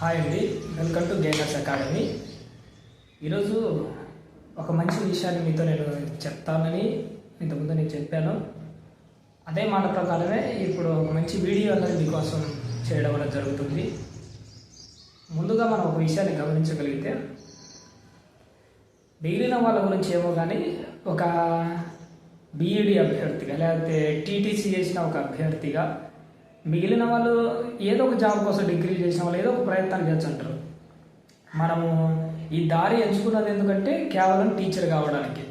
Hi అండి. Welcome to gamers academy. ఈరోజు ఒక మంచి విషయాన్ని మీతో నేను చెప్తానని ఇంతకుముందు నేను చెప్పాను. అదే మాట ప్రకారమే ఇప్పుడు ఒక మంచి వీడియో అనేది మీకోసం చేయడం అనేది జరుగుతుంది. ముందుగా మనం ఒక విషయాన్ని గమనించగలిగితే మిగిలిన వాళ్ళ గురించి ఏమో కానీ ఒక బీఈడి అభ్యర్థిగా లేకపోతే టీటీసీ చేసిన ఒక అభ్యర్థిగా మిగిలిన వాళ్ళు ఏదో ఒక జాబ్ కోసం డిగ్రీ చేసిన వాళ్ళు ఏదో ఒక ప్రయత్నాలు చేస్తుంటారు అంటారు మనము ఈ దారి ఎంచుకున్నది ఎందుకంటే కేవలం టీచర్ కావడానికి.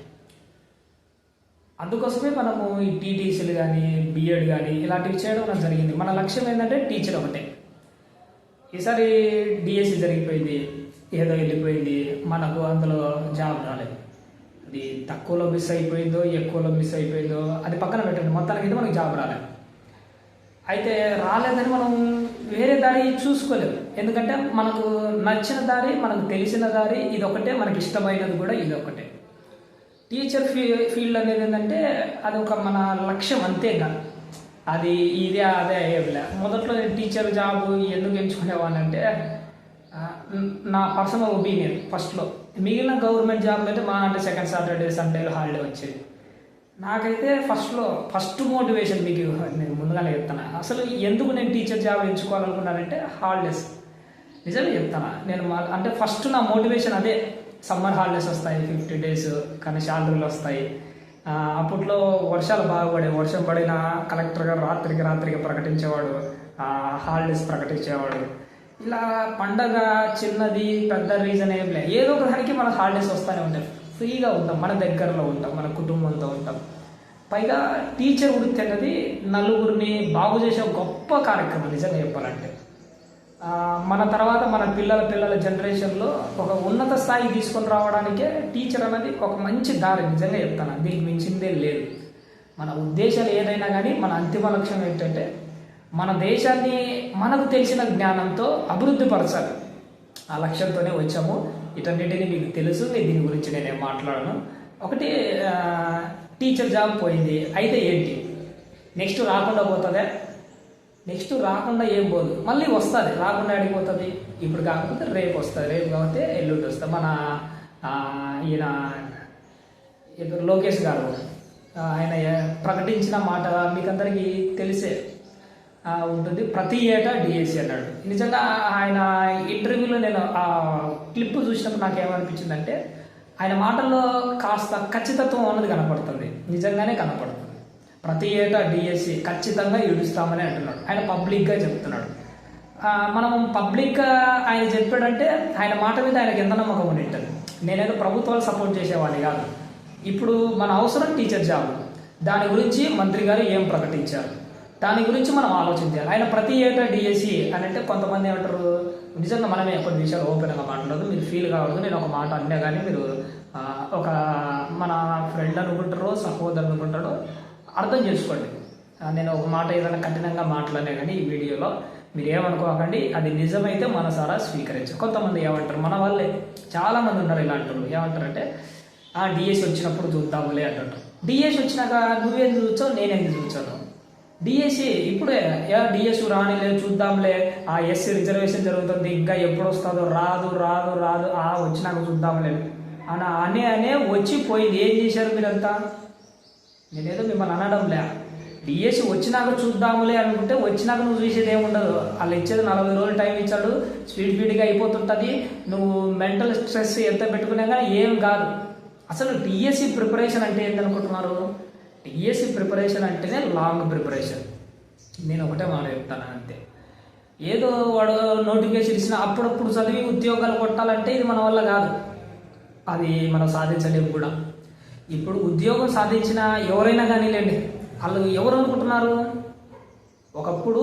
అందుకోసమే మనము ఈ టీటీసీలు కానీ బీఎడ్ కానీ ఇలాంటివి చేయడం నాకు జరిగింది. మన లక్ష్యం ఏంటంటే టీచర్ ఒకటే. ఈసారి డిఎస్సి జరిగిపోయింది ఏదో వెళ్ళిపోయింది మనకు అందులో జాబ్ రాలేదు. అది తక్కువలో మిస్ అయిపోయిందో ఎక్కువలో మిస్ అయిపోయిందో అది పక్కన పెట్టండి. మొత్తానికి అయితే మనకు జాబ్ రాలేదు. అయితే రాలేదని మనం వేరే దారి చూసుకోలేము ఎందుకంటే మనకు నచ్చిన దారి మనకు తెలిసిన దారి ఇది ఒకటే మనకి ఇష్టమైనది కూడా ఇది ఒకటే టీచర్ ఫీ ఫీల్డ్ అనేది ఏంటంటే అది ఒక మన లక్ష్యం అంతేగా. అది ఇదే అదే ఏమిలే మొదట్లో నేను టీచర్ జాబ్ ఎందుకు ఎంచుకునేవాడిని అంటే నా పర్సనల్ ఒపీనియన్ ఫస్ట్లో మిగిలిన గవర్నమెంట్ జాబ్లు అయితే మా అంటే సెకండ్ సాటర్డే సండేలో హాలిడే వచ్చేది. నాకైతే ఫస్ట్లో ఫస్ట్ మోటివేషన్ మీకు నేను ముందుగానే చెప్తాను అసలు ఎందుకు నేను టీచర్ జాబ్ ఎంచుకోవాలనుకున్నానంటే హాలిడేస్ నిజమే చెప్తాను నేను మా- అంటే ఫస్ట్ నా మోటివేషన్ అదే. సమ్మర్ హాలిడేస్ వస్తాయి ఫిఫ్టీ డేస్ కానీ శాలరీలు వస్తాయి. అప్పట్లో వర్షాలు బాగా పడే వర్షం పడిన కలెక్టర్ గారు రాత్రికి రాత్రికి ప్రకటించేవాడు. హాలిడేస్ ప్రకటించేవాడు. ఇలా పండగ చిన్నది పెద్ద రీజన్ ఏం లేదు ఏదో ఒక దానికి మన హాలిడేస్ వస్తూనే ఉంటాయి ఫ్రీగా ఉంటాం మన దగ్గరలో ఉంటాం మన కుటుంబంతో ఉంటాం. పైగా టీచర్ వృత్తి అనేది నలుగురిని బాగు చేసే గొప్ప కార్యక్రమం నిజంగా చెప్పాలంటే. మన తర్వాత మన పిల్లల పిల్లల జనరేషన్లో ఒక ఉన్నత స్థాయి తీసుకొని రావడానికే టీచర్ అనేది ఒక మంచి దారి నిజంగా చెప్తాను. దీనికి మించిందే లేదు. మన ఉద్దేశాలు ఏదైనా కానీ మన అంతిమ లక్ష్యం ఏంటంటే మన దేశాన్ని మనకు తెలిసిన జ్ఞానంతో అభివృద్ధి పరచాలి. ఆ లక్ష్యంతోనే వచ్చాము. ఇటన్నిటిని మీకు తెలుసు నేను దీని గురించి నేనేం మాట్లాడను. ఒకటి టీచర్ జాబ్ పోయింది. అయితే ఏంటి? నెక్స్ట్ రాకుండా పోతుందా? నెక్స్ట్ రాకుండా ఏం పోదు? మళ్ళీ వస్తుంది. రాకుండా అడిగిపోతుంది ఇప్పుడు కాకపోతే రేపు వస్తుంది. రేపు కాకపోతే ఎల్లుండి వస్తుంది. మన ఈయన ఇప్పుడు లోకేష్ గారు ఆయన ప్రకటించిన మాట మీకందరికీ తెలిసే ఉంటుంది. ప్రతి ఏటా డిఎస్సి అన్నాడు. నిజంగా ఆయన ఇంటర్వ్యూలో నేను క్లిప్ చూసినప్పుడు నాకు ఏమనిపించిందంటే ఆయన మాటల్లో కాస్త ఖచ్చితత్వం అన్నది కనపడుతుంది. నిజంగానే కనపడుతుంది. ప్రతి ఏటా డిఎస్సి ఖచ్చితంగా ఇడుస్తామని అంటున్నాడు. ఆయన పబ్లిక్గా చెప్తున్నాడు. మనం పబ్లిక్గా ఆయన చెప్పాడంటే ఆయన మాట మీద ఆయనకి ఎంత నమ్మకం ఉండింటుంది నేనేదో ప్రభుత్వాలు సపోర్ట్ చేసేవాడిని కాదు. ఇప్పుడు మన అవసరం టీచర్ జాబ్. దాని గురించి మంత్రి గారు ఏం ప్రకటించారు? దాని గురించి మనం ఆలోచించాలి ఆయన ప్రతి ఏటా డిఎస్సి అని అంటే కొంతమంది ఏమంటారు నిజంగా మనమే కొన్ని విషయాలు ఓపెన్గా మాట్లాడదు మీరు ఫీల్ కావద్దు నేను ఒక మాట అన్నా కానీ మీరు ఒక మన ఫ్రెండ్ అనుకుంటారో సహోదరు అనుకుంటారో అర్థం చేసుకోండి. నేను ఒక మాట ఏదైనా కఠినంగా మాట్లాడినా కానీ ఈ వీడియోలో మీరు ఏమనుకోకండి అది నిజమైతే మనసారా స్వీకరించు. కొంతమంది ఏమంటారు మన వాళ్ళే చాలామంది ఉన్నారు ఇలాంటి ఏమంటారంటే ఆ డిఎస్ వచ్చినప్పుడు చూద్దాములే అంటారు డిఎస్ వచ్చినాక నువ్వేం చూచావు ఎందుకు చూచాను డిఎస్సి ఇప్పుడే యా డిఎస్ రానిలే చూద్దాంలే. ఆ ఎస్సీ రిజర్వేషన్ జరుగుతుంది ఇంకా ఎప్పుడు వస్తుందో రాదు రాదు రాదు ఆ వచ్చినాక చూద్దాంలే. అని అనే అనే వచ్చి పోయింది. ఏం చేశారు మీరంతా? నేనేదో మిమ్మల్ని అనడంలే. డిఎస్సి వచ్చినాక చూద్దాములే అనుకుంటే వచ్చినాక నువ్వు చూసేది ఏముండదు వాళ్ళు ఇచ్చేది నలభై రోజులు టైం ఇచ్చాడు. స్పీడ్ స్పీడ్గా అయిపోతుంటుంది. నువ్వు మెంటల్ స్ట్రెస్ ఎంత పెట్టుకున్నా కానీ ఏం కాదు. అసలు డిఎస్సి ప్రిపరేషన్ అంటే ఏంటనుకుంటున్నారు డిఎస్సి ప్రిపరేషన్ అంటేనే లాంగ్ ప్రిపరేషన్ నేను ఒకటే మాట చెప్తాను అంతే. ఏదో వాడు నోటిఫికేషన్ ఇచ్చిన అప్పుడప్పుడు చదివి ఉద్యోగాలు కొట్టాలంటే ఇది మన వల్ల కాదు. అది మనం సాధించలేము కూడా. ఇప్పుడు ఉద్యోగం సాధించిన ఎవరైనా కానీలేండి. వాళ్ళు ఎవరు అనుకుంటున్నారు? ఒకప్పుడు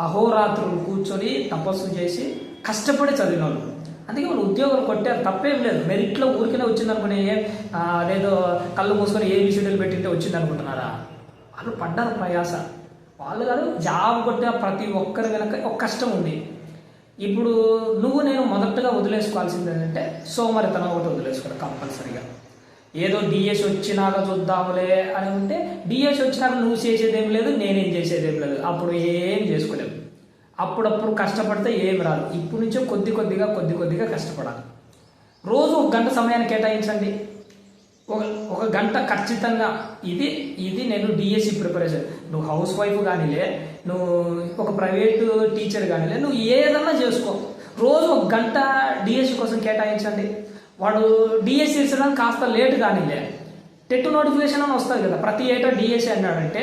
అహోరాత్రులు కూర్చొని తపస్సు చేసి కష్టపడి చదివిన వాళ్ళు అందుకే వాళ్ళు ఉద్యోగాలు కొట్టారు తప్పేం లేదు. మెరిట్లో ఊరికనే వచ్చిందనుకునే అదేదో కళ్ళు మూసుకొని ఏ విషయాలు పెట్టింటే వచ్చింది అనుకుంటున్నారా వాళ్ళు పడ్డారు ప్రయాస. వాళ్ళు కాదు జాబ్ కొట్టే ప్రతి ఒక్కరి వెనక ఒక కష్టం ఉంది. ఇప్పుడు నువ్వు నేను మొదటగా వదిలేసుకోవాల్సింది ఏంటంటే సోమరితనం ఒకటి వదిలేసుకోవడం కంపల్సరీగా. ఏదో డిఎస్ వచ్చినాక చూద్దాములే అని ఉంటే డిఎస్ వచ్చినాక నువ్వు చేసేదేం లేదు నేనేం చేసేదేం లేదు. అప్పుడు ఏం చేసుకోలేము అప్పుడప్పుడు కష్టపడితే ఏమి రాదు. ఇప్పుడు నుంచో కొద్ది కొద్దిగా కొద్ది కొద్దిగా కష్టపడాలి. రోజు ఒక గంట సమయాన్ని కేటాయించండి. ఒక ఒక గంట ఖచ్చితంగా ఇది ఇది నేను డిఎస్సి ప్రిపరేషన్ నువ్వు హౌస్ వైఫ్ కానీలే నువ్వు ఒక ప్రైవేటు టీచర్ కానీలే నువ్వు ఏదన్నా చేసుకో. రోజు ఒక గంట డిఎస్సి కోసం కేటాయించండి. వాడు డిఎస్సి ఇచ్చడానికి కాస్త లేట్ కానీలే. టెట్ నోటిఫికేషన్ అని వస్తుంది కదా ప్రతి ఏటా డిఎస్సి అన్నాడంటే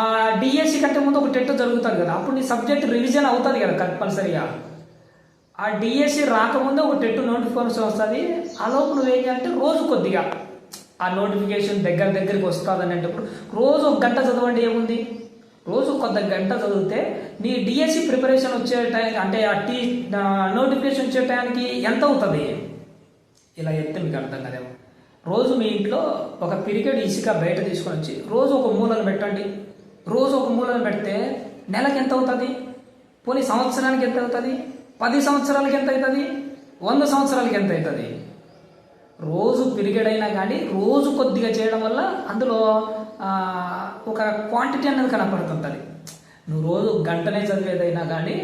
ఆ డిఎస్సి కంటే ముందు ఒక టెట్ జరుగుతుంది కదా అప్పుడు నీ సబ్జెక్ట్ రివిజన్ అవుతుంది కదా కంపల్సరీగా. ఆ డిఎస్సి రాకముందే ఒక టెట్ నోటిఫికేషన్ వస్తుంది ఆ లోపు నువ్వేం చేయాలంటే రోజు కొద్దిగా ఆ నోటిఫికేషన్ దగ్గర దగ్గరికి వస్తుంది అనేటప్పుడు రోజు ఒక గంట చదవండి ఏముంది? రోజు కొంత గంట చదివితే నీ డిఎస్సి ప్రిపరేషన్ వచ్చే టైంకి అంటే ఆ టీ నోటిఫికేషన్ వచ్చే టైంకి ఎంత అవుతుంది? ఇలా చెప్తే మీకు అర్థం కదేమో. రోజు మీ ఇంట్లో ఒక పిరికెడు ఇసుక బయట తీసుకొని వచ్చి రోజు ఒక మూలను పెట్టండి. రోజు ఒక మూలను పెడితే నెలకి ఎంత అవుతుంది? పోనీ సంవత్సరానికి ఎంత అవుతుంది? పది సంవత్సరాలకి ఎంత అవుతుంది? వంద సంవత్సరాలకి ఎంత అవుతుంది? రోజు పిరిగడైనా అయినా కానీ రోజు కొద్దిగా చేయడం వల్ల అందులో ఒక క్వాంటిటీ అనేది కనపడుతుంటుంది. నువ్వు రోజు గంటనే చదివేదైనా కానీ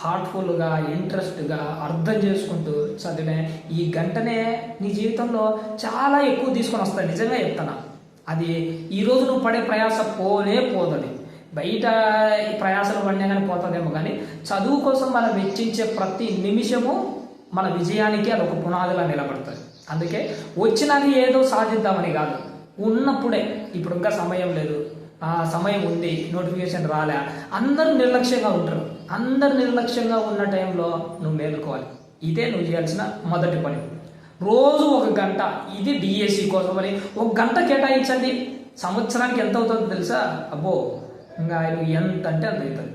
హార్ట్ఫుల్గా ఇంట్రెస్ట్గా అర్థం చేసుకుంటూ చదివే ఈ గంటనే నీ జీవితంలో చాలా ఎక్కువ తీసుకొని వస్తాయి. నిజంగా చెప్తాను అది ఈరోజు నువ్వు పడే ప్రయాస పోనే పోతుంది బయట ఈ ప్రయాసలు పడినా కానీ పోతుందేమో కానీ చదువు కోసం మనం వెచ్చించే ప్రతి నిమిషము మన విజయానికి అది ఒక పునాదిలా నిలబడుతుంది అందుకే వచ్చినాక ఏదో సాధిద్దామని కాదు. ఉన్నప్పుడే ఇప్పుడు ఇంకా సమయం లేదు. ఆ సమయం ఉంది నోటిఫికేషన్ రాలే. అందరూ నిర్లక్ష్యంగా ఉంటారు. అందరు నిర్లక్ష్యంగా ఉన్న టైంలో నువ్వు మేలుకోవాలి. ఇదే నువ్వు చేయాల్సిన మొదటి పని. రోజు ఒక గంట ఇది డిఎస్సి కోసం అని ఒక గంట కేటాయించండి. సంవత్సరానికి ఎంత అవుతుందో తెలుసా? అబ్బో ఇంకా ఆయన ఎంత అంటే అంత అవుతుంది.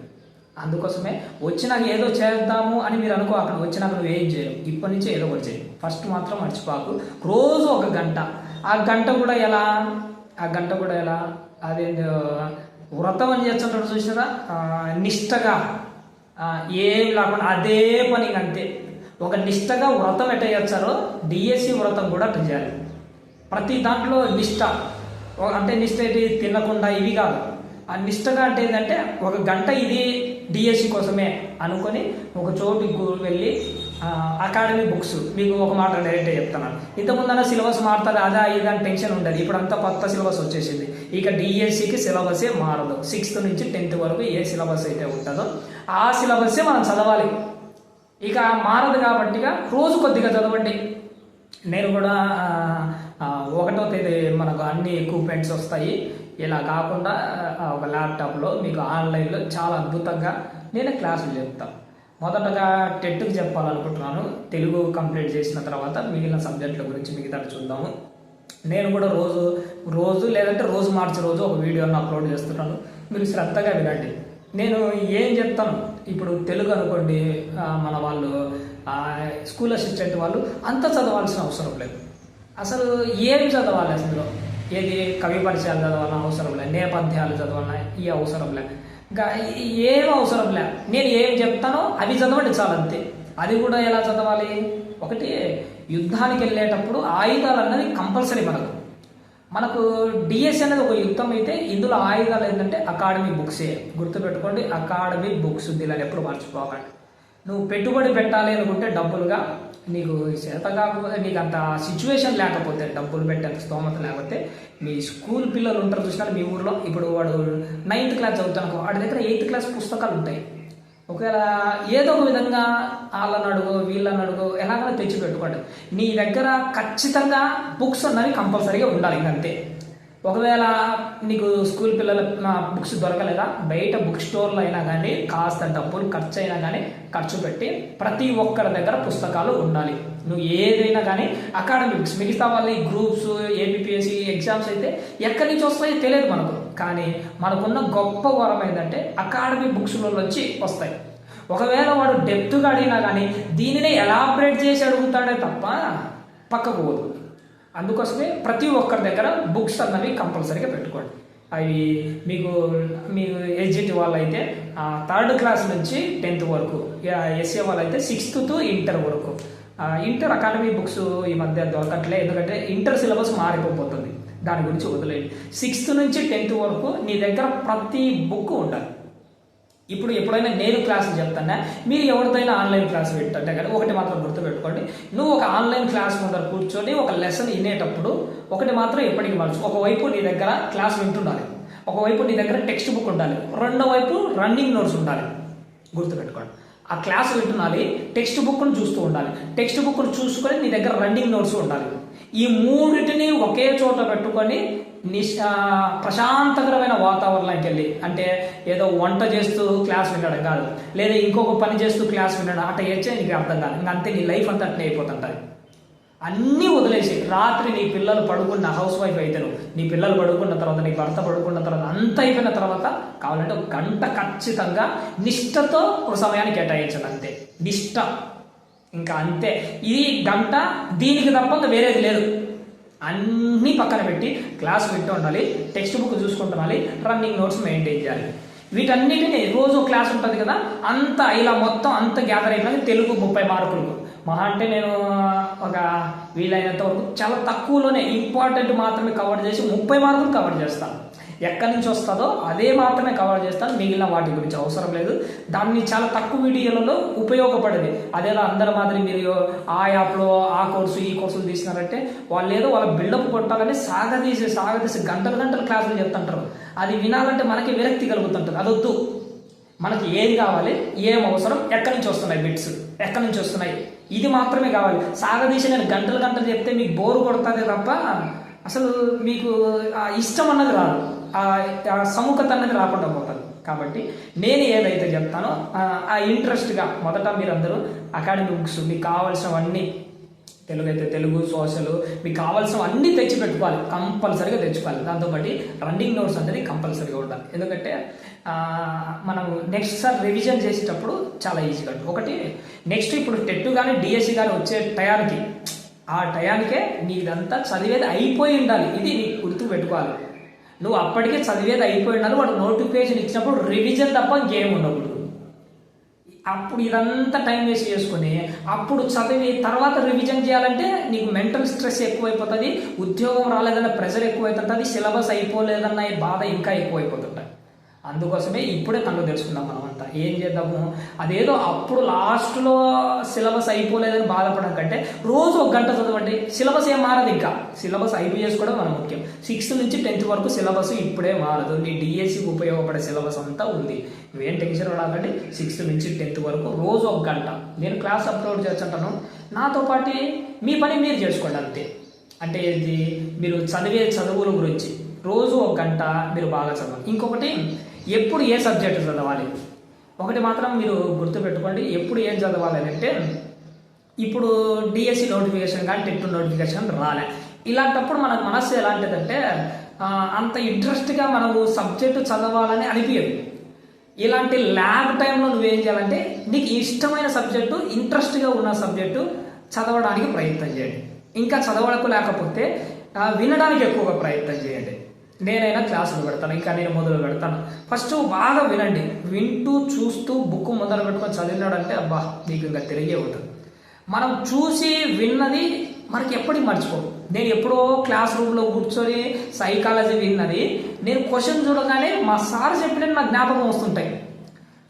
అందుకోసమే వచ్చినాక ఏదో చేద్దాము అని మీరు అనుకో అక్కడ వచ్చినాక నువ్వు ఏం చేయవు ఇప్పటి నుంచి ఏదో ఒకటి చేయవు ఫస్ట్ మాత్రం మర్చిపోకు. రోజు ఒక గంట. ఆ గంట కూడా ఎలా? ఆ గంట కూడా ఎలా? అదే వ్రతం అని చేస్తుంటాడు చూసినారా? నిష్టగా. ఏం లేకుండా అదే పని అంతే ఒక నిష్టగా వ్రతం ఎట్ట చేస్తారో డిఎస్సి వ్రతం కూడా అట్ట చేయాలి. ప్రతి దాంట్లో నిష్ట ఒక- అంటే నిష్ట ఏంటి? తినకుండా ఇవి కాదు. ఆ నిష్టగా అంటే ఏంటంటే ఒక గంట ఇది డిఎస్సి కోసమే అనుకొని ఒక చోటుకి వెళ్ళి అకాడమీ బుక్స్ మీకు ఒక మాట డైరెక్ట్గా చెప్తున్నాను. ఇంతకుముందన్న సిలబస్ మారుతుంది అదా ఇది అని టెన్షన్ ఉండదు. ఇప్పుడు అంతా కొత్త సిలబస్ వచ్చేసింది. ఇక డిఎస్సికి సిలబసే మారదు. సిక్స్త్ నుంచి టెన్త్ వరకు ఏ సిలబస్ అయితే ఉంటుందో ఆ సిలబస్సే మనం చదవాలి. ఇక మారదు కాబట్టి రోజు కొద్దిగా చదవండి. నేను కూడా ఒకటో తేదీ మనకు అన్ని ఎక్విప్మెంట్స్ వస్తాయి. ఇలా కాకుండా ఒక ల్యాప్టాప్లో మీకు ఆన్లైన్లో చాలా అద్భుతంగా నేను క్లాసులు చెప్తాను మొదటగా టెట్కి చెప్పాలనుకుంటున్నాను. తెలుగు కంప్లీట్ చేసిన తర్వాత మిగిలిన సబ్జెక్టుల గురించి మిగతా చూద్దాము. నేను కూడా రోజు రోజు లేదంటే రోజు మార్చి రోజు ఒక వీడియోని అప్లోడ్ చేస్తున్నాను. మీరు శ్రద్ధగా వినండి. నేను ఏం చెప్తాను? ఇప్పుడు తెలుగు అనుకోండి మన వాళ్ళు స్కూల్ అసిస్టెంట్ వాళ్ళు అంత చదవాల్సిన అవసరం లేదు. అసలు ఏం చదవాలి అసలు? ఏది కవి పరిచయాలు చదవాలన్న అవసరం లేదు నేపథ్యాలు చదవాలన్నా ఈ అవసరం లేదు ఏం అవసరం లే నేను ఏం చెప్తానో అవి చదవండి చాలంతే అంతే. అది కూడా ఎలా చదవాలి? ఒకటి యుద్ధానికి వెళ్ళేటప్పుడు ఆయుధాలు అన్నది కంపల్సరీ మనకు. మనకు డిఎస్ అనేది ఒక యుద్ధం అయితే ఇందులో ఆయుధాలు ఏంటంటే అకాడమీ బుక్సే. గుర్తుపెట్టుకోండి అకాడమీ బుక్స్. దీనిని ఎప్పుడు మర్చిపోకండి నువ్వు పెట్టుబడి పెట్టాలి అనుకుంటే డబ్బులుగా నీకు చేత కాకపోతే నీకు అంత సిచ్యువేషన్ లేకపోతే డబ్బులు పెట్టేంత స్తోమత లేకపోతే మీ స్కూల్ పిల్లలు ఉంటారు చూసినా మీ ఊర్లో? ఇప్పుడు వాడు నైన్త్ క్లాస్ చదువుతానుకో వాడి దగ్గర ఎయిత్ క్లాస్ పుస్తకాలు ఉంటాయి. ఒకవేళ ఏదో ఒక విధంగా వాళ్ళని అడుగు వీళ్ళని అడుగు ఎలాగైనా తెచ్చి పెట్టుకోండి. నీ దగ్గర ఖచ్చితంగా బుక్స్ అన్నవి కంపల్సరీగా ఉండాలి ఇంకంతే. ఒకవేళ నీకు స్కూల్ పిల్లల బుక్స్ దొరకలేదా? బయట బుక్ స్టోర్లో అయినా కానీ కాస్త డబ్బులు ఖర్చు అయినా కానీ ఖర్చు పెట్టి ప్రతి ఒక్కరి దగ్గర పుస్తకాలు ఉండాలి. నువ్వు ఏదైనా కానీ అకాడమిక్స్ బుక్స్ మిగతా వాళ్ళ ఈ గ్రూప్స్ ఏబిపిఎస్సి ఎగ్జామ్స్ అయితే ఎక్కడి నుంచి వస్తాయో తెలియదు మనకు. కానీ మనకున్న గొప్ప వరం ఏంటంటే అకాడమీ బుక్స్లో వచ్చి వస్తాయి. ఒకవేళ వాడు డెప్త్గా అడిగినా కానీ దీనిని ఎలాబరేట్ చేసి అడుగుతాడే తప్ప పక్కకు పోదు. అందుకోసమే ప్రతి ఒక్కరి దగ్గర బుక్స్ అన్నవి కంపల్సరీగా పెట్టుకోండి. అవి మీకు మీ ఎస్జిటి వాళ్ళు అయితే థర్డ్ క్లాస్ నుంచి టెన్త్ వరకు ఎస్ఏ వాళ్ళు అయితే సిక్స్త్ టు ఇంటర్ వరకు. ఇంటర్ అకాడమీ బుక్స్ ఈ మధ్య దొరకట్లే ఎందుకంటే ఇంటర్ సిలబస్ మారిపోతుంది దాని గురించి వదిలేయండి. సిక్స్త్ నుంచి టెన్త్ వరకు నీ దగ్గర ప్రతి బుక్ ఉండాలి. ఇప్పుడు ఎప్పుడైనా నేను క్లాసులు చెప్తానా మీరు ఎవరిదైనా ఆన్లైన్ క్లాస్ పెట్టంటే కానీ ఒకటి మాత్రం గుర్తుపెట్టుకోండి. నువ్వు ఒక ఆన్లైన్ క్లాస్ ముందర కూర్చొని ఒక లెసన్ వినేటప్పుడు ఒకటి మాత్రం ఎప్పటికీ మర్చి ఒకవైపు నీ దగ్గర క్లాస్ వింటుండాలి. ఒకవైపు నీ దగ్గర టెక్స్ట్ బుక్ ఉండాలి. రెండో వైపు రన్నింగ్ నోట్స్ ఉండాలి. గుర్తుపెట్టుకోండి. ఆ క్లాస్ వింటున్నాలి టెక్స్ట్ బుక్ను చూస్తూ ఉండాలి. టెక్స్ట్ బుక్ను చూసుకొని నీ దగ్గర రన్నింగ్ నోట్స్ ఉండాలి. ఈ మూడింటిని ఒకే చోట పెట్టుకొని నిష్ ప్రశాంతకరమైన వాతావరణానికి వెళ్ళి అంటే ఏదో వంట చేస్తూ క్లాస్ వినడం కాదు లేదా ఇంకొక పని చేస్తూ క్లాస్ వినడం అట్లా చేస్తే నీకు అర్థం కాదు ఇంకా అంతే నీ లైఫ్ అంతా అట్నే అయిపోతుంటుంది. అన్నీ వదిలేసి రాత్రి నీ పిల్లలు పడుకున్న హౌస్ వైఫ్ అయితే నువ్వు నీ పిల్లలు పడుకున్న తర్వాత నీ భర్త పడుకున్న తర్వాత అంత అయిపోయిన తర్వాత కావాలంటే ఒక గంట ఖచ్చితంగా నిష్టతో ఒక సమయాన్ని కేటాయించాలి అంతే. నిష్ట. ఇంకా అంతే. ఇది గంట దీనికి తప్ప వేరేది లేదు. అన్నీ పక్కన పెట్టి క్లాస్ వింటూ ఉండాలి టెక్స్ట్ బుక్ చూసుకుంటుండాలి రన్నింగ్ నోట్స్ మెయింటైన్ చేయాలి. వీటన్నిటిని రోజు క్లాస్ ఉంటుంది కదా అంత ఇలా మొత్తం అంత గ్యాదర్ అయిపోయింది తెలుగు ముప్పై మార్కులకు మహా అంటే నేను ఒక వీలైనంత వరకు చాలా తక్కువలోనే ఇంపార్టెంట్ మాత్రమే కవర్ చేసి ముప్పై మార్కులు కవర్ చేస్తాను ఎక్కడి నుంచి వస్తుందో అదే మాత్రమే కవర్ చేస్తాను. మిగిలిన వాటి గురించి అవసరం లేదు. దాన్ని చాలా తక్కువ వీడియోలలో ఉపయోగపడేది. అదేదో అందరి మాదిరి మీరు ఆ యాప్లో ఆ కోర్సు ఈ కోర్సులు తీసినారంటే వాళ్ళు ఏదో వాళ్ళ బిల్డప్ కొట్టాలని సాగదీసి సాగదీసి గంటలు గంటలు క్లాసులు చెప్తుంటారు. అది వినాలంటే మనకి విరక్తి కలుగుతుంటుంది. అదొద్దు. మనకి ఏది కావాలి ఏం అవసరం ఎక్కడి నుంచి వస్తున్నాయి బిట్స్ ఎక్కడి నుంచి వస్తున్నాయి? ఇది మాత్రమే కావాలి. సాగదీసి నేను గంటలు గంటలు చెప్తే మీకు బోరు కొడుతుంది తప్ప అసలు మీకు ఇష్టం అన్నది రాదు. ఆ సముఖత అన్నది రాకుండా పోతుంది కాబట్టి నేను ఏదైతే చెప్తానో ఆ- ఇంట్రెస్ట్గా మొదట మీరందరూ అకాడమిక్ బుక్స్ మీకు కావాల్సినవన్నీ తెలుగు అయితే తెలుగు సోషల్ మీకు కావాల్సిన అన్ని తెచ్చి పెట్టుకోవాలి కంపల్సరీగా తెచ్చుకోవాలి. దాంతోపాటు రన్నింగ్ నోట్స్ అనేది కంపల్సరీగా ఉండాలి. ఎందుకంటే మనం నెక్స్ట్ సార్ రివిజన్ చేసేటప్పుడు చాలా ఈజీగా ఒకటి నెక్స్ట్ ఇప్పుడు టెట్ కానీ డిఎస్సి కానీ వచ్చే టయానికి ఆ టయానికే నీదంతా చదివేది అయిపోయి ఉండాలి. ఇది నీకు గుర్తు పెట్టుకోవాలి నువ్వు అప్పటికే చదివేది అయిపోయి ఉండాలి వాడు నోటిఫికేషన్ ఇచ్చినప్పుడు రివిజన్ తప్ప ఇంకేం ఉండకూడదు. అప్పుడు ఇదంతా టైం వేస్ట్ చేసుకుని అప్పుడు చదివి తర్వాత రివిజన్ చేయాలంటే నీకు మెంటల్ స్ట్రెస్ ఎక్కువైపోతుంది ఉద్యోగం రాలేదన్న ప్రెషర్ ఎక్కువైతుంటుంది సిలబస్ అయిపోలేదన్న ఈ బాధ ఇంకా ఎక్కువైపోతుంది. అందుకోసమే ఇప్పుడే కళ్ళు తెలుసుకుందాం మనం అంతా ఏం చేద్దాము? అదేదో అప్పుడు లాస్ట్లో సిలబస్ అయిపోలేదని బాధపడడం కంటే రోజు ఒక గంట చదవండి. సిలబస్ ఏం మారదు ఇంకా. సిలబస్ అయిపోయి చేసుకోవడం మన ముఖ్యం. సిక్స్త్ నుంచి టెన్త్ వరకు సిలబస్ ఇప్పుడే మారదు. నీ డిఎస్సికి ఉపయోగపడే సిలబస్ అంతా ఉంది. నువ్వేం టెన్షన్ పడాలంటే సిక్స్త్ నుంచి టెన్త్ వరకు రోజు ఒక గంట. నేను క్లాస్ అప్లోడ్ చేస్తుంటాను. నాతో పాటు మీ పని మీరు చేసుకోండి అంతే. అంటే ఇది మీరు చదివే చదువుల గురించి రోజు ఒక గంట మీరు బాగా చదవండి. ఇంకొకటి ఎప్పుడు ఏ సబ్జెక్టు చదవాలి? ఒకటి మాత్రం మీరు గుర్తుపెట్టుకోండి ఎప్పుడు ఏం చదవాలి అంటే ఇప్పుడు డిఎస్సి నోటిఫికేషన్ కానీ టెట్ నోటిఫికేషన్ రాలే. ఇలాంటప్పుడు మన మనస్సు ఎలాంటిదంటే అంత ఇంట్రెస్ట్గా మనము సబ్జెక్టు చదవాలని అనిపించదు ఇలాంటి ల్యాబ్ టైంలో నువ్వేం చేయాలంటే నీకు ఇష్టమైన సబ్జెక్టు ఇంట్రెస్ట్గా ఉన్న సబ్జెక్టు చదవడానికి ప్రయత్నం చేయండి. ఇంకా చదవడకు లేకపోతే వినడానికి ఎక్కువగా ప్రయత్నం చేయండి. నేనైనా క్లాసులు పెడతాను ఇంకా నేను మొదలు పెడతాను. ఫస్ట్ బాగా వినండి. వింటూ చూస్తూ బుక్ మొదలు పెట్టుకొని చదివినాడంటే అబ్బా నీకు ఇంకా తిరిగే ఉంటుంది. మనం చూసి విన్నది మనకి ఎప్పటికి మర్చిపోవు. నేను ఎప్పుడో క్లాస్ రూమ్లో కూర్చొని సైకాలజీ విన్నది. నేను క్వశ్చన్ చూడగానే మా సార్ చెప్పినవి నా జ్ఞాపకం వస్తుంటాయి.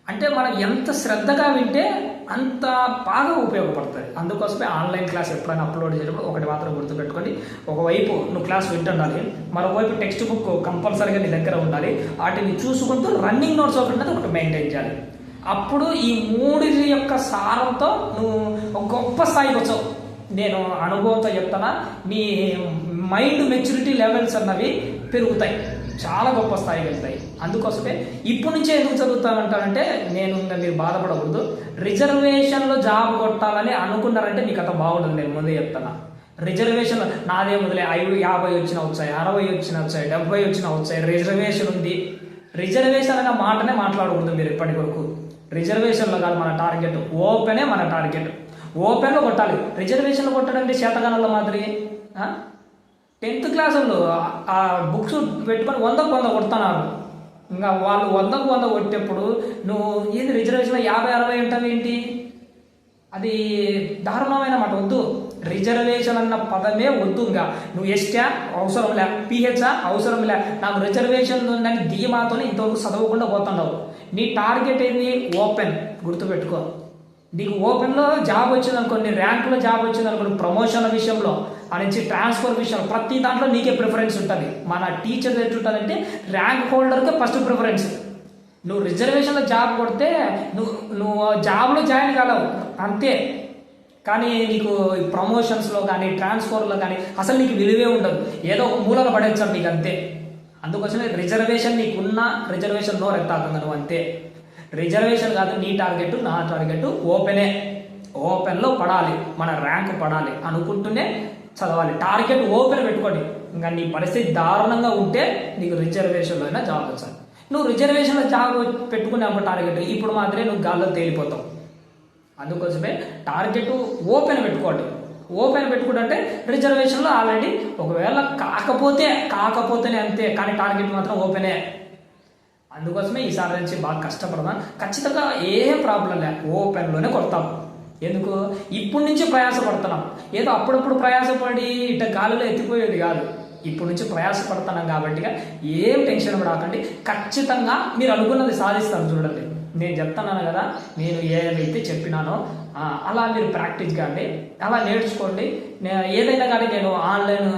అంటే మనం ఎంత శ్రద్ధగా వింటే అంత బాగా ఉపయోగపడుతుంది అందుకోసమే ఆన్లైన్ క్లాస్ ఎప్పుడైనా అప్లోడ్ చేయడం ఒకటి మాత్రం గుర్తుపెట్టుకోండి. ఒకవైపు నువ్వు క్లాస్ వింటుండాలి మరోవైపు టెక్స్ట్ బుక్ కంపల్సరీగా నీ దగ్గర ఉండాలి వాటిని చూసుకుంటూ రన్నింగ్ నోట్స్ ఒకటి ఒకటి మెయింటైన్ చేయాలి. అప్పుడు ఈ మూడు యొక్క సారంతో నువ్వు ఒక గొప్ప స్థాయికి వచ్చావు. నేను అనుభవంతో చెప్తానా మీ మైండ్ మెచ్యూరిటీ లెవెల్స్ అన్నవి పెరుగుతాయి. చాలా గొప్ప స్థాయికి వెళ్తాయి. అందుకోసమే ఇప్పటి నుంచే ఎందుకు చదువుతానంటానంటే నేను మీరు బాధపడకూడదు. రిజర్వేషన్లో జాబ్ కొట్టాలని అనుకున్నారంటే మీకు అంత బాగుండదు నేను ముందే చెప్తాను రిజర్వేషన్ నాదే మొదలే ఐదు యాభై వచ్చిన వచ్చాయి అరవై వచ్చిన వచ్చాయి డెబ్బై వచ్చిన వచ్చాయి రిజర్వేషన్ ఉంది. రిజర్వేషన్ అనే మాటనే మాట్లాడకూడదు మీరు ఇప్పటి వరకు. రిజర్వేషన్లో కాదు మన టార్గెట్ ఓపెనే మన టార్గెట్. ఓపెన్లో కొట్టాలి. రిజర్వేషన్లో కొట్టడం అంటే శాతగానంలో మాదిరి టెన్త్ క్లాస్ ఆ బుక్స్ పెట్టుకొని వందకు వంద కొడుతున్నారు. ఇంకా వాళ్ళు వందకు వంద కొట్టేప్పుడు నువ్వు ఏది రిజర్వేషన్లో యాభై అరవై ఏంటి? అది దారుణమైన మాట వద్దు. రిజర్వేషన్ అన్న పదమే వద్దు ఇంకా. నువ్వు ఎస్టా అవసరం లే పిహెచ్ఆ అవసరం లే. నాకు రిజర్వేషన్ ఉందని ధీమాతోనే ఇంతవరకు చదవకుండా పోతున్నావు. నీ టార్గెట్ ఏంది? ఓపెన్ గుర్తుపెట్టుకో. నీకు ఓపెన్లో జాబ్ వచ్చింది నీ ర్యాంకులో జాబ్ వచ్చింది అనుకోండి ప్రమోషన్ల విషయంలో నుంచి ట్రాన్స్ఫర్ విషయం ప్రతి దాంట్లో నీకే ప్రిఫరెన్స్ ఉంటుంది. మన టీచర్ ఎట్లుంటుందంటే ర్యాంక్ హోల్డర్కే ఫస్ట్ ప్రిఫరెన్స్ నువ్వు రిజర్వేషన్లో జాబ్ కొడితే నువ్వు నువ్వు జాబ్లో జాయిన్ కాలవు. అంతే. కానీ నీకు ప్రమోషన్స్లో కానీ ట్రాన్స్ఫర్లో కానీ అసలు నీకు విలువే ఉండదు. ఏదో ఒక మూలన నీకు అంతే. అందుకోసమే రిజర్వేషన్ నీకున్న రిజర్వేషన్లో రెత్తాకుండా నువ్వు అంతే. రిజర్వేషన్ కాదు నీ టార్గెట్ నా టార్గెట్ ఓపెనే ఓపెన్లో పడాలి. మన ర్యాంక్ పడాలి అనుకుంటూనే చదవాలి. టార్గెట్ ఓపెన్ పెట్టుకోండి. ఇంకా నీ పరిస్థితి దారుణంగా ఉంటే నీకు రిజర్వేషన్లో అయినా జాబ్ వచ్చాలి. నువ్వు రిజర్వేషన్లో జాబ్ పెట్టుకున్నావు టార్గెట్ ఇప్పుడు మాత్రమే నువ్వు గాల్లో తేలిపోతావు. అందుకోసమే టార్గెట్ ఓపెన్ పెట్టుకోండి. ఓపెన్ పెట్టుకుంటే రిజర్వేషన్లో ఆల్రెడీ ఒకవేళ కాకపోతే కాకపోతేనే అంతే కానీ టార్గెట్ మాత్రం ఓపెనే. అందుకోసమే ఈసారి నుంచి బాగా కష్టపడదాం. ఖచ్చితంగా ఏ ప్రాబ్లం లే ఓపెన్లోనే కొడతాం. ఎందుకు? ఇప్పటి నుంచి ప్రయాసపడుతున్నాం. ఏదో అప్పుడప్పుడు ప్రయాసపడి ఇట గాలిలో ఎత్తిపోయేది కాదు. ఇప్పుడు నుంచి ప్రయాసపడుతున్నాం కాబట్టి ఏం టెన్షన్ పడకండి. ఖచ్చితంగా మీరు అనుకున్నది సాధిస్తారు చూడండి. నేను చెప్తున్నాను కదా నేను ఏదైతే చెప్పినానో అలా మీరు ప్రాక్టీస్ కానీ అలా నేర్చుకోండి. ఏదైనా కానీ నేను ఆన్లైన్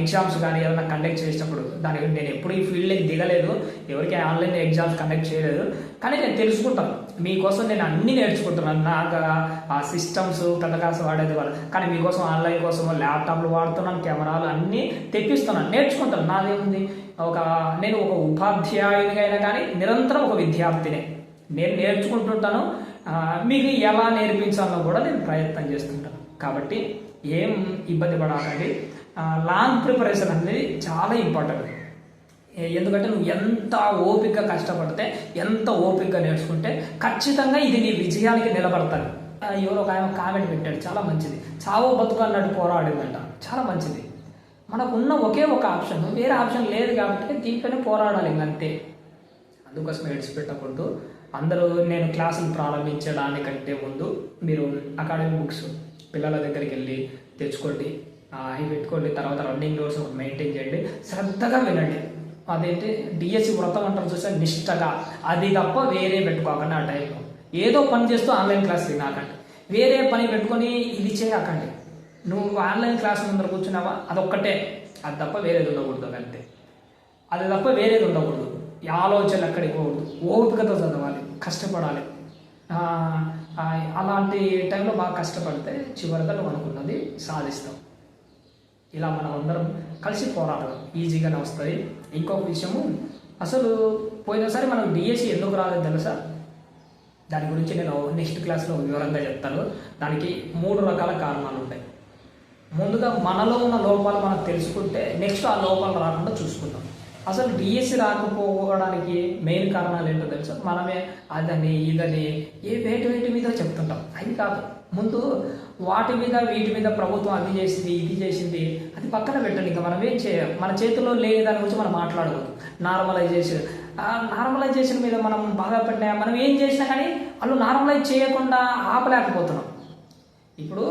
ఎగ్జామ్స్ కానీ ఏదైనా కండక్ట్ చేసినప్పుడు దానికి నేను ఎప్పుడు ఈ ఫీల్డ్లోకి దిగలేదు. ఎవరికి ఆన్లైన్ ఎగ్జామ్స్ కండక్ట్ చేయలేదు. కానీ నేను తెలుసుకుంటాను. మీకోసం నేను అన్ని నేర్చుకుంటున్నాను. నాకు ఆ సిస్టమ్స్ పెద్ద వాడేది వాళ్ళు. కానీ మీకోసం ఆన్లైన్ కోసం ల్యాప్టాప్లు వాడుతున్నాను కెమెరాలు అన్నీ తెప్పిస్తున్నాను. నేర్చుకుంటాను. నాదేముంది? ఒక నేను ఒక ఉపాధ్యాయునిగా అయినా కానీ నిరంతరం ఒక విద్యార్థినే. నేను నేర్చుకుంటుంటాను. మీకు ఎలా నేర్పించాలో కూడా నేను ప్రయత్నం చేస్తుంటాను కాబట్టి ఏం ఇబ్బంది పడాలండి లాంగ్ ప్రిపరేషన్ అనేది చాలా ఇంపార్టెంట్ ఏ- ఎందుకంటే నువ్వు ఎంత ఓపిక కష్టపడితే ఎంత ఓపికగా నేర్చుకుంటే ఖచ్చితంగా ఇది నీ విజయానికి నిలబడతాను ఎవరో ఒక ఆయన కామెంట్ పెట్టాడు చాలా మంచిది. చావో బతుకు అన్నట్టు పోరాడిందంట. చాలా మంచిది. మనకు ఉన్న ఒకే ఒక ఆప్షన్ వేరే ఆప్షన్ లేదు కాబట్టి దీంట్లోనే పోరాడాలి అంతే అందుకోసం విడిచిపెట్టకూడదు అందరూ నేను క్లాసులు ప్రారంభించడానికంటే ముందు మీరు అకాడమిక్ బుక్స్ పిల్లల దగ్గరికి వెళ్ళి తెచ్చుకోండి అవి పెట్టుకోండి తర్వాత రన్నింగ్ రోడ్స్ మెయింటైన్ చేయండి. శ్రద్ధగా వినండి. అదేంటి? డిఎస్సి వ్రతం అంటారు చూస్తే నిష్టగా. అది తప్ప వేరే పెట్టుకోకండి ఆ టైంలో ఏదో పని చేస్తూ ఆన్లైన్ క్లాస్ వినాకండి వేరే పని పెట్టుకొని ఇది చేయకండి. నువ్వు ఆన్లైన్ క్లాస్ ముందర కూర్చున్నావా? అదొక్కటే. అది తప్ప వేరేది ఉండకూడదు అంతే. అది తప్ప వేరేది ఉండకూడదు. ఆలోచనలు ఎక్కడికి పోకూడదు. ఓపికతో చదవాలి. కష్టపడాలి. అలాంటి టైంలో బాగా కష్టపడితే చివరిగా నువ్వు అనుకున్నది సాధిస్తావు. ఇలా మనం అందరం కలిసి పోరాడదాం ఈజీగానే వస్తుంది. ఇంకొక విషయము అసలు పోయినసారి మనం డిఎస్సి ఎందుకు రాలేదు తెలుసా? దాని గురించి నేను నెక్స్ట్ క్లాస్లో వివరంగా చెప్తాను. దానికి మూడు రకాల కారణాలు ఉంటాయి. ముందుగా మనలో ఉన్న లోపాలు మనం తెలుసుకుంటే నెక్స్ట్ ఆ లోపాలు రాకుండా చూసుకుందాం. అసలు డిఎస్సి రాకపోవడానికి మెయిన్ కారణాలు ఏంటో తెలుసా? మనమే అదని ఇదని ఏ వేటి వేటి మీద చెప్తుంటాం. అది కాదు. ముందు వాటి మీద వీటి మీద ప్రభుత్వం అది చేసింది ఇది చేసింది అది పక్కన పెట్టండి. ఇంకా మనం ఏం చేయాలి మన చేతిలో లేని దాని గురించి మనం మాట్లాడకూడదు. నార్మలైజేషన్ ఆ నార్మలైజేషన్ మీద మనం బాధపడినా మనం ఏం చేసినా కానీ వాళ్ళు నార్మలైజ్ చేయకుండా ఆపలేకపోతున్నాం. ఇప్పుడు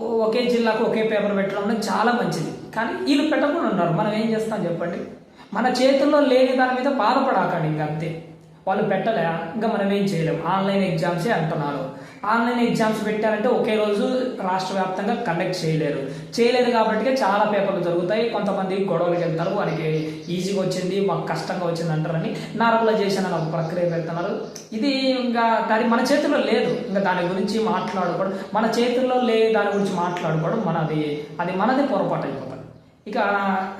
ఒకే జిల్లాకు ఒకే పేపర్ పెట్టడం చాలా మంచిది. కానీ వీళ్ళు పెట్టకుండా ఉన్నారు. మనం ఏం చేస్తాం చెప్పండి? మన చేతుల్లో లేని దాని మీద బాధపడాకండి ఇంకా అంతే. వాళ్ళు పెట్టలే ఇంకా మనం ఏం చేయలేం. ఆన్లైన్ ఎగ్జామ్సే అంటున్నారు. ఆన్లైన్ ఎగ్జామ్స్ పెట్టారంటే ఒకే రోజు రాష్ట్ర వ్యాప్తంగా కండక్ట్ చేయలేరు. చేయలేరు కాబట్టి చాలా పేపర్లు జరుగుతాయి కొంతమంది గొడవలకు వెళ్తారు. వారికి ఈజీగా వచ్చింది మాకు కష్టంగా వచ్చింది అంటారని నార్మలైజేషన్ అని ఒక ప్రక్రియ పెడుతున్నారు. ఇది ఇంకా దాని మన చేతుల్లో లేదు. ఇంకా దాని గురించి మాట్లాడుకోవడం మన చేతుల్లో లే దాని గురించి మాట్లాడుకోవడం మనది అది మనది పొరపాటు అయిపోతుంది. ఇక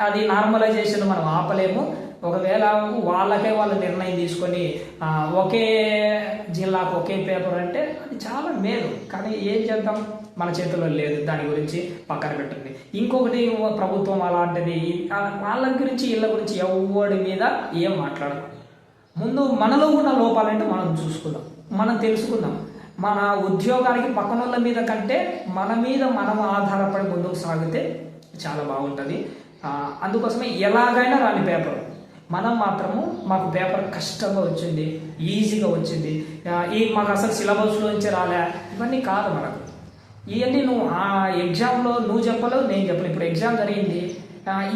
అది నార్మలైజేషన్ మనం ఆపలేము. ఒకవేళ వాళ్ళకే వాళ్ళు నిర్ణయం తీసుకొని ఒకే జిల్లాకు ఒకే పేపర్ అంటే అది చాలా మేలు. కానీ ఏం చేద్దాం? మన చేతిలో లేదు దాని గురించి పక్కన పెట్టండి. ఇంకొకటి ప్రభుత్వం అలాంటిది. వాళ్ళ గురించి వీళ్ళ గురించి ఎవడి మీద ఏం మాట్లాడదు. ముందు మనలో ఉన్న లోపాలంటే మనం చూసుకుందాం. మనం తెలుసుకుందాం. మన ఉద్యోగానికి పక్కన వాళ్ళ మీద కంటే మన మీద మనం ఆధారపడి ముందుకు సాగితే చాలా బాగుంటుంది. అందుకోసమే ఎలాగైనా రాని పేపర్. మనం మాత్రము మాకు పేపర్ కష్టంగా వచ్చింది ఈజీగా వచ్చింది. ఈ మాకు అసలు సిలబస్లోంచి రాలే. ఇవన్నీ కాదు మనకు. ఇవన్నీ నువ్వు ఆ ఎగ్జామ్లో నువ్వు చెప్పలేవు నేను చెప్పలేవు ఇప్పుడు ఎగ్జామ్ జరిగింది.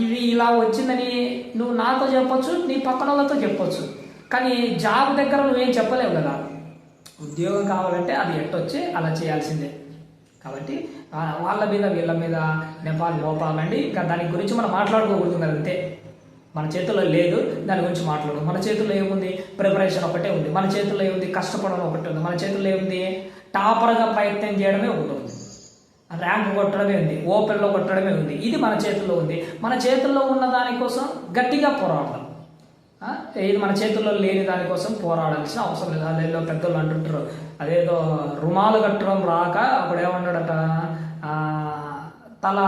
ఇది ఇలా వచ్చిందని నువ్వు నాతో చెప్పొచ్చు నీ పక్కన వాళ్ళతో చెప్పొచ్చు. కానీ జాబ్ దగ్గర నువ్వేం చెప్పలేవు కదా. ఉద్యోగం కావాలంటే అది ఎట్టొచ్చి అలా చేయాల్సిందే. కాబట్టి వాళ్ళ మీద వీళ్ళ మీద నెపాలు మోపాలండి ఇంకా దాని గురించి మనం మాట్లాడుకోకూడదు అంతే. మన చేతుల్లో లేదు దాని గురించి మాట్లాడు మన చేతుల్లో ఏముంది? ప్రిపరేషన్ ఒకటే ఉంది. మన చేతుల్లో ఏముంది? కష్టపడడం ఒకటి ఉంది. మన చేతుల్లో ఏముంది? టాపర్గా ప్రయత్నం చేయడమే ఒకటి ఉంది. ర్యాంక్ కొట్టడమే ఉంది. ఓపెన్లో కొట్టడమే ఉంది. ఇది మన చేతుల్లో ఉంది. మన చేతుల్లో ఉన్న దానికోసం గట్టిగా పోరాడదాం. ఇది మన చేతుల్లో లేని దానికోసం పోరాడాల్సిన అవసరం లేదు. అదేదో పెద్దలు అంటుంటారు. అదేదో రుమాలు కట్టడం రాక అప్పుడు ఏమన్నాడట? తల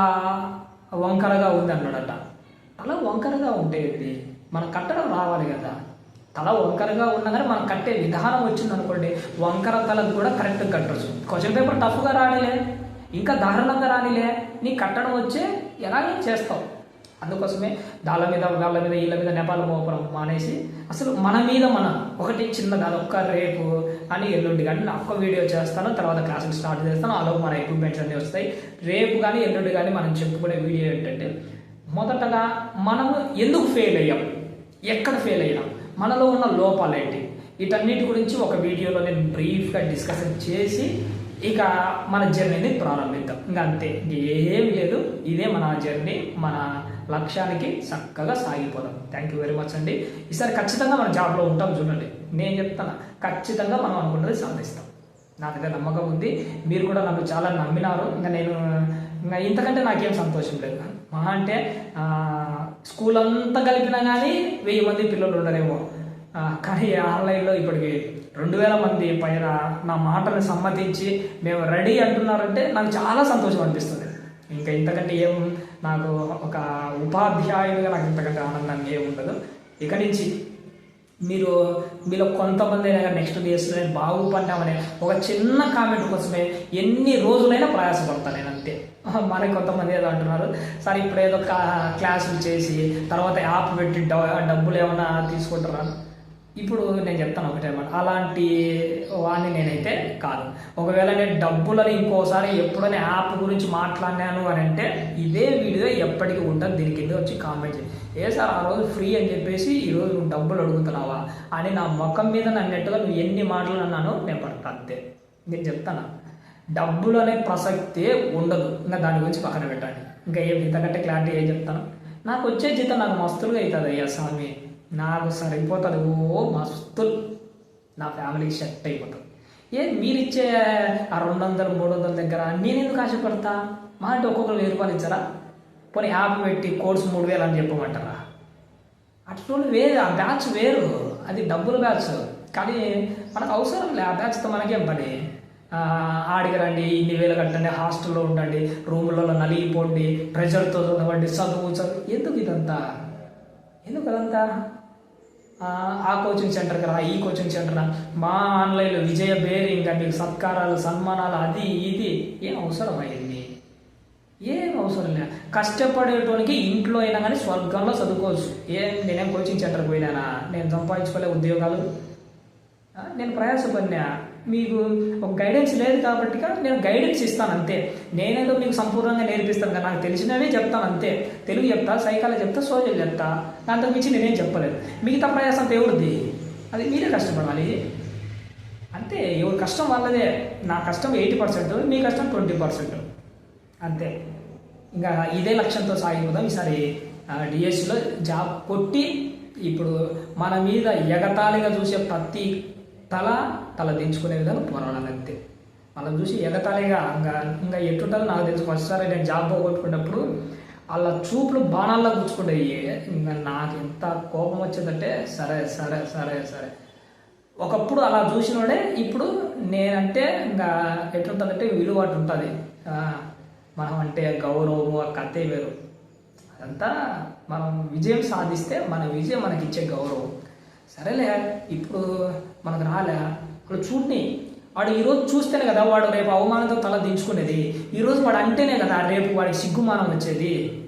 వంకరగా ఉంది అన్నాడట. తల వంకరగా ఉండేది మనం కట్టడం రావాలి కదా. తల వంకరగా ఉన్నా కానీ మనం కట్టే విధానం వచ్చింది అనుకోండి వంకర తలకు కూడా కరెక్ట్గా కట్టచ్చు. క్వశ్చన్ పేపర్ టఫ్గా రానిలే ఇంకా దారుణంగా రానిలే. నీ కట్టడం వచ్చే ఎలాగే చేస్తావు. అందుకోసమే దాళ్ళ మీద వాళ్ళ మీద వీళ్ళ మీద నెపాలు మోపడం మానేసి అసలు మన మీద మన ఒకటి చిన్నది అదొక్క రేపు అని ఎల్లుండి కానీ ఒక్క వీడియో చేస్తాను తర్వాత క్లాసులు స్టార్ట్ చేస్తాను అలా మన ఎక్విప్మెంట్స్ అన్నీ వస్తాయి. రేపు కానీ ఎల్లుండి కానీ మనం చెప్పుకునే వీడియో ఏంటంటే మొదటగా మనము ఎందుకు ఫెయిల్ అయ్యాం? ఎక్కడ ఫెయిల్ అయ్యాం మనలో ఉన్న లోపాలు ఏంటి? వీటన్నిటి గురించి ఒక వీడియోలో నేను బ్రీఫ్గా డిస్కషన్ చేసి ఇక మన జర్నీని ప్రారంభిద్దాం. ఇంకా అంతే ఏమీ లేదు. ఇదే మన జర్నీ మన లక్ష్యానికి చక్కగా సాగిపోదాం. థ్యాంక్ యూ వెరీ మచ్ అండి. ఈసారి ఖచ్చితంగా మనం జాబ్లో ఉంటాం చూడండి. నేను చెప్తాను ఖచ్చితంగా మనం అనుకున్నది సాధిస్తాం. నాకైతే నమ్మకం ఉంది. మీరు కూడా నన్ను చాలా నమ్మినారు. ఇంకా నేను ఇంకా ఇంతకంటే నాకేం సంతోషం లేదు. మా అంటే స్కూల్ అంతా కలిపినా కానీ వెయ్యి మంది పిల్లలు ఉండరేమో. కానీ ఆన్లైన్లో ఇప్పటికి రెండు వేల మంది పైన నా మాటను సమ్మతించి మేము రెడీ అంటున్నారంటే నాకు చాలా సంతోషం అనిపిస్తుంది. ఇంకా ఇంతకంటే ఏం నాకు ఒక ఉపాధ్యాయుడిగా నాకు ఇంతకంటే ఆనందం ఏమి ఉండదు. ఇక నుంచి మీరు మీలో కొంతమంది అయినా నెక్స్ట్ డేస్లో నేను బాగుపడ్డామనే ఒక చిన్న కామెంట్ కోసమే ఎన్ని రోజులైనా ప్రయాసపడతాను నేను అంతే. మరి కొంతమంది ఏదో అంటున్నారు. సరే ఇప్పుడు ఏదో క్లాసులు చేసి తర్వాత యాప్ పెట్టి డ- డబ్బులు ఏమైనా తీసుకుంటారా? ఇప్పుడు నేను చెప్తాను ఒకటే మాట అలాంటి వాడిని నేనైతే కాదు. ఒకవేళ నేను డబ్బులని ఇంకోసారి ఎప్పుడైనా యాప్ గురించి మాట్లాడినాను అని అంటే ఇదే వీడియో ఎప్పటికీ ఉంటుంది దీని కింద వచ్చి కామెంట్ చేయి. ఏ సార్ ఆ రోజు ఫ్రీ అని చెప్పేసి ఈరోజు నువ్వు డబ్బులు అడుగుతున్నావా అని నా ముఖం మీద నన్నట్టుగా నువ్వు ఎన్ని మాటలు అన్నానో నేను పడతా అంతే. నేను చెప్తాను? డబ్బులు అనే ప్రసక్తే ఉండదు. ఇంకా దాని గురించి పక్కన పెట్టండి. ఇంకా ఏం ఇంతకంటే క్లారిటీ ఏం చెప్తాను? నాకు వచ్చే జీతం నాకు మస్తులుగా అవుతుంది అయ్యా స్వామి. నాకు సరిపోతుంది. ఓ మస్తులు. నా ఫ్యామిలీకి సెట్ అయిపోతుంది ఏ మీరు ఇచ్చే ఆ రెండు వందలు మూడు వందల దగ్గర నేను ఎందుకు ఆశపడతా? మా అంటే ఒక్కొక్కరు వెయ్యి రూపాయలు ఇచ్చారా? పోనీ యాప్ పెట్టి కోర్స్ మూడు వేలు అని చెప్పమంటారా? అట్లా వేరు ఆ బ్యాచ్ వేరు. అది డబ్బులు బ్యాచ్. కానీ మనకు అవసరం లే ఆ బ్యాచ్తో మనకేం పని? ఆడికి రండి ఇన్ని వేలు కట్టండి హాస్టల్లో ఉండండి రూములలో నలిగిపోండి ప్రెషర్తో చదవండి చదువు చదువు. ఎందుకు ఇదంతా? ఎందుకు అదంతా? ఆ, కోచింగ్ సెంటర్కి రా ఈ కోచింగ్ సెంటర్ రా. మా ఆన్లైన్లో విజయ బేరింగ్ మీకు సత్కారాలు సన్మానాలు అది ఇది ఏం అవసరం అయింది? ఏం అవసరం లేదు. కష్టపడేటోనికి ఇంట్లో అయినా కానీ స్వర్గంలో చదువుకోవచ్చు. ఏం నేనేం కోచింగ్ సెంటర్కి పోయినానా? నేను సంపాదించుకోలే ఉద్యోగాలు. నేను ప్రయాసపడినా. మీకు ఒక గైడెన్స్ లేదు కాబట్టి నేను గైడెన్స్ ఇస్తాను అంతే. నేనేదో మీకు సంపూర్ణంగా నేర్పిస్తాను కదా నాకు తెలిసినవే చెప్తాను అంతే. తెలుగు చెప్తా సైకాలజీ చెప్తా సోషల్ చెప్తా. దాంతో మించి నేనేం చెప్పలేదు. మిగతా ప్రయాసం దేవుడిది అది మీరే కష్టపడాలి. అంతే ఎవరి కష్టం వాళ్ళదే. నా కష్టం ఎయిటీ పర్సెంట్ మీ కష్టం ట్వంటీ పర్సెంట్. అంతే. ఇంకా ఇదే లక్ష్యంతో సాగిపోదాం. ఈసారి డిఎస్సిలో జాబ్ కొట్టి ఇప్పుడు మన మీద ఎగతాళిగా చూసే ప్రతి తల తల దించుకునే విధంగా పోరాడాలి అంతే. వాళ్ళని చూసి ఎగతాళిగా ఇంకా ఇంకా ఎట్టుంటుందో నాకు తెలుసు. ఫస్ట్ నేను జాబ్ పోగొట్టుకున్నప్పుడు వాళ్ళ చూపులు బాణాల్లో గుచ్చుకుంటాయి ఇంకా నాకు ఎంత కోపం వచ్చేదంటే సరే సరే సరే సరే. ఒకప్పుడు అలా చూసినోడే ఇప్పుడు నేనంటే ఇంకా ఎట్లుంటుందంటే విలువ అటు ఉంటుంది మనం అంటే గౌరవము ఆ కథే వేరు. అదంతా మనం విజయం సాధిస్తే మన విజయం మనకి ఇచ్చే గౌరవం. సరేలే ఇప్పుడు మనకు రాలే. ఇప్పుడు చూడని. వాడు ఈరోజు చూస్తేనే కదా వాడు రేపు అవమానంతో తల దించుకునేది. ఈరోజు వాడు అంటేనే కదా రేపు వాడికి సిగ్గుమానం వచ్చేది.